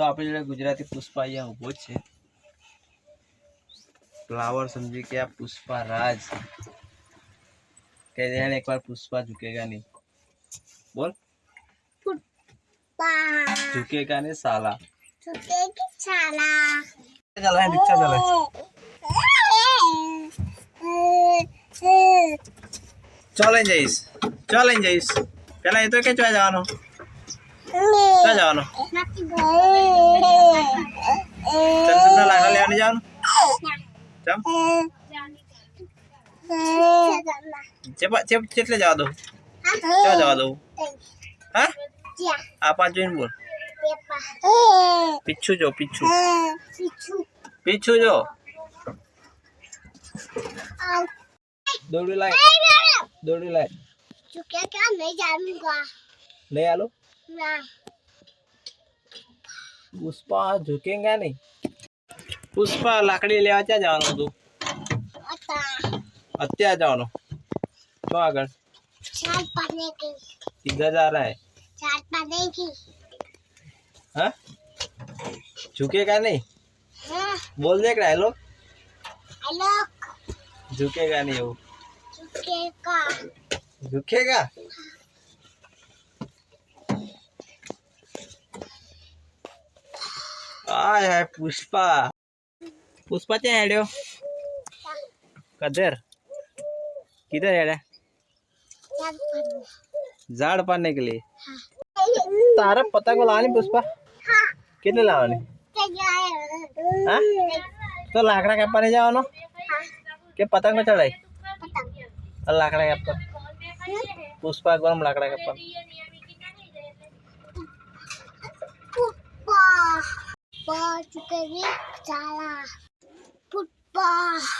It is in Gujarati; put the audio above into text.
તો આપે ગુજરાતી પુષ્પાયા ઊભો છે फ्लावर સમજી કે પુષ્પરાજ કે દેને કોઈ પુષ્પા ઝુકેગા નહીં બોલ પુ પા ઝુકેગાને સાલા ઝુકેગી સાલા ચાલે ચાલે ચાલે ચાલે ચાલે જયસ ચાલે જયસ કેને તો કે ચા જાનો જવાનો ચંદનના લાકડા લેવાની જવાનું ચમ કેટલે જવા દઉં ચો જવા દઉં હા આ પાંચ જોઈને બોલ પીછું જો પીછું પીછું જો દોડી લાય દોડી લાય ચુકે ક્યાં નહીં જામી કા નહીં આલો ના પુષ્પા ઝુકેંગા पुष्पा लाकड़ी લાકડી લેવા ક્યાં જવાનું હતું અત્યારે જવાનું તો આગળ चाट पाने की किधर जा रहा है पाने की हाँ झुकेगा नहीं हाँ। बोल देख रहा है लोग झुकेगा नहीं वो झुकेगा झुकेगा आय है पुष्पा पुष्पा पुष्पाचे हेड्यो कदर किधर हेड्या जाड़ पाने के लिए तारा पता को लाने पुष्पा कितने लाने हाँ? तो लाकड़ा के पाने जाओ ना के पतंग में चढ़ाई और लाकड़ा के पुष्पा को हम लाकड़ा के football juga ni salah. Football.